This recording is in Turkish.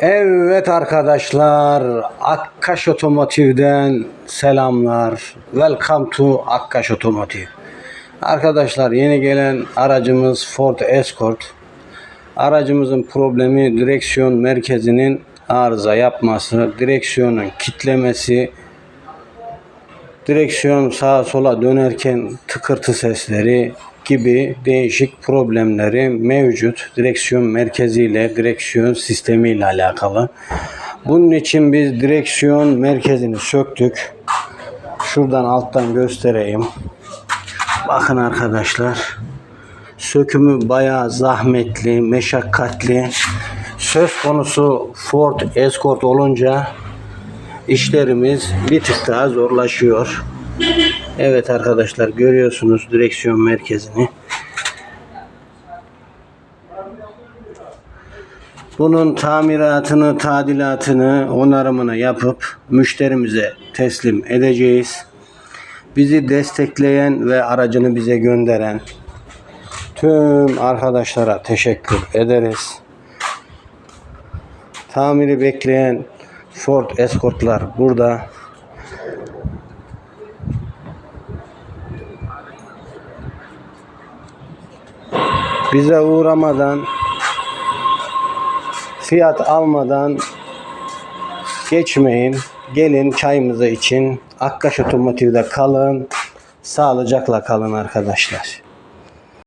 Evet arkadaşlar, Akkaş Otomotiv'den selamlar. Welcome to Akkaş Otomotiv. Arkadaşlar yeni gelen aracımız Ford Escort. Aracımızın problemi direksiyon merkezinin arıza yapması, direksiyonun kitlemesi, direksiyon sağa sola dönerken tıkırtı sesleri gibi değişik problemleri mevcut direksiyon merkeziyle, direksiyon sistemiyle alakalı. Bunun için biz direksiyon merkezini söktük. Şuradan alttan göstereyim. Bakın arkadaşlar. Sökümü bayağı zahmetli, meşakkatli. Söz konusu Ford Escort olunca işlerimiz bir tık daha zorlaşıyor. Evet arkadaşlar görüyorsunuz direksiyon merkezini. Bunun tamiratını, tadilatını, onarımını yapıp müşterimize teslim edeceğiz. Bizi destekleyen ve aracını bize gönderen tüm arkadaşlara teşekkür ederiz. Tamiri bekleyen Ford Escort'lar burada. Bize uğramadan fiyat almadan geçmeyin. Gelin çayımızı için Akkaş Otomotiv'de kalın. Sağlıcakla kalın arkadaşlar.